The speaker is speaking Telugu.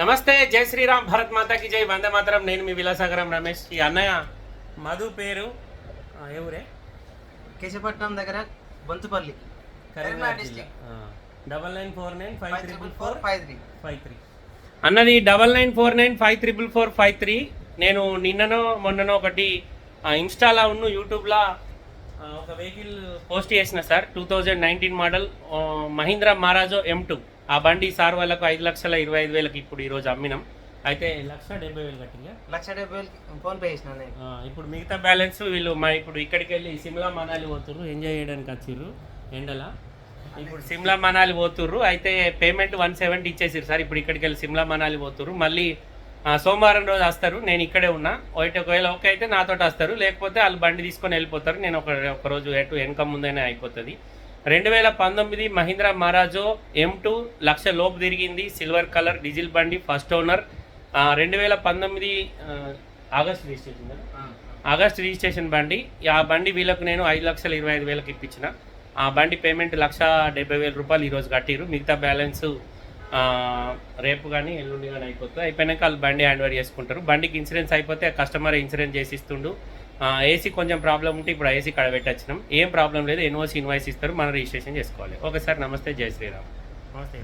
నమస్తే జై శ్రీరామ్ భరత్ మాతాకి జై వందే మాతరం. నేను మీ విలాసాగరం రమేష్. ఈ అన్నయ్య మధు పేరు. ఊరే? కేశపట్నం దగ్గర Bonthupalli double nine four nine five triple four five three. Five three. అన్నది double nine four nine five triple four five three. నేను నిన్ననో మొన్ననో ఒకటి ఇన్స్టాలో ఉన్న యూట్యూబ్లో ఒక వెహికల్ పోస్ట్ చేసిన sir two thousand nineteen model Mahindra Marazzo M two. ఆ బండి సార్ వాళ్ళకు ఐదు లక్షల ఇరవై ఐదు వేలకు ఇప్పుడు ఈరోజు అమ్మినాం. అయితే లక్ష డెబ్బై వేలు కట్టింగా లక్ష డెబ్బై వేలకి ఫోన్ పే చేసిన ఇప్పుడు మిగతా బ్యాలెన్స్ వీళ్ళు మా ఇప్పుడు ఇక్కడికి వెళ్ళి సిమ్లా మనాలి పోతుర్రు ఎంజాయ్ చేయడానికి వచ్చిర్రు ఎండల. ఇప్పుడు సిమ్లా మనాలి పోతుర్రు అయితే పేమెంట్ వన్ సెవెంటీ ఇచ్చేసారు సార్. ఇప్పుడు ఇక్కడికి వెళ్ళి సిమ్లా మనాలి పోతుర్రు. మళ్ళీ సోమవారం రోజు వస్తారు నేను ఇక్కడే ఉన్నా. ఒకటి ఒకవేళ ఓకే అయితే నాతో వస్తారు లేకపోతే వాళ్ళు బండి తీసుకొని వెళ్ళిపోతారు. నేను ఒక ఒక రోజు ఎటు వెనక ముందైనా అయిపోతుంది. రెండు వేల పంతొమ్మిది Mahindra Marazzo M two lakh లోపు తిరిగింది సిల్వర్ కలర్ డీజిల్ బండి ఫస్ట్ ఓనర్. రెండు వేల పంతొమ్మిది ఆగస్ట్ రిజిస్ట్రేషన్ ఆగస్ట్ రిజిస్ట్రేషన్ బండి. ఆ బండి వీళ్ళకు నేను ఐదు లక్షల ఇరవై ఐదు వేలకు ఇప్పించిన. ఆ బండి పేమెంట్ లక్ష డెబ్బై వేల రూపాయలు ఈరోజు కట్టిరు మిగతా బ్యాలెన్స్ రేపు కానీ ఎల్లుండి కానీ అయిపోతుంది. అయిపోయినాక వాళ్ళు బండి హ్యాండ్ ఓవర్ చేసుకుంటారు. బండికి ఇన్సూరెన్స్ అయిపోతే కస్టమర్ ఇన్సూరెన్స్ చేసి ఇస్తుండు. ఏసీ కొంచెం ప్రాబ్లం ఉంటే ఇప్పుడు ఏసీ కడ పెట్టొచ్చినాం. ఏం ప్రాబ్లం లేదు ఎన్ఓసి ఇన్వాయిస్ ఇస్తారు మనం రిజిస్ట్రేషన్ చేసుకోవాలి. ఓకే సార్ నమస్తే జై శ్రీరామ్. నమస్తే.